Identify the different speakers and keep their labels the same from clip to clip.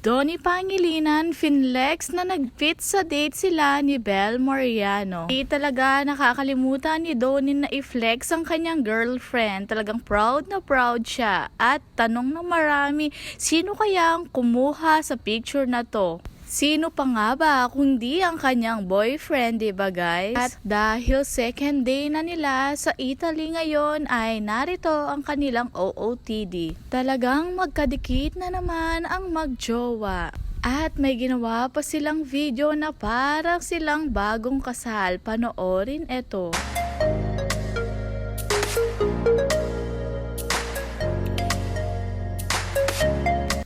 Speaker 1: Donnie Pangilinan, Finlex na nag-fit sa date sila ni Bel Mariano. Di talaga nakakalimutan ni Donnie na i-flex ang kanyang girlfriend. Talagang proud na proud siya. At tanong ng marami, sino kaya ang kumuha sa picture na to? Sino pa nga ba kundi ang kanyang boyfriend, di ba guys? At dahil second day na nila sa Italy ngayon ay narito ang kanilang OOTD. Talagang magkadikit na naman ang magjowa. At may ginawa pa silang video na parang silang bagong kasal. Panoorin ito.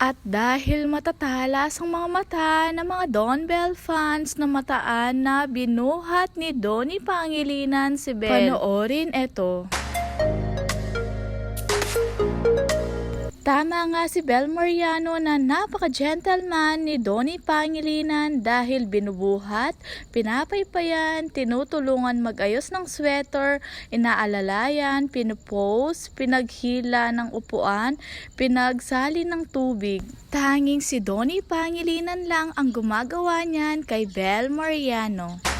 Speaker 1: At dahil matatalas ang mga mata ng mga Don Bell fans na mataan na binuhat ni Donnie Pangilinan si Bell. Panoorin ito. Tama nga si Bel Mariano na napaka-gentleman ni Donnie Pangilinan dahil binubuhat, pinapaypayan, tinutulungan magayos ng sweater, inaalalayan, pinupost, pinaghila ng upuan, pinagsali ng tubig. Tanging si Donnie Pangilinan lang ang gumagawa niyan kay Bel Mariano.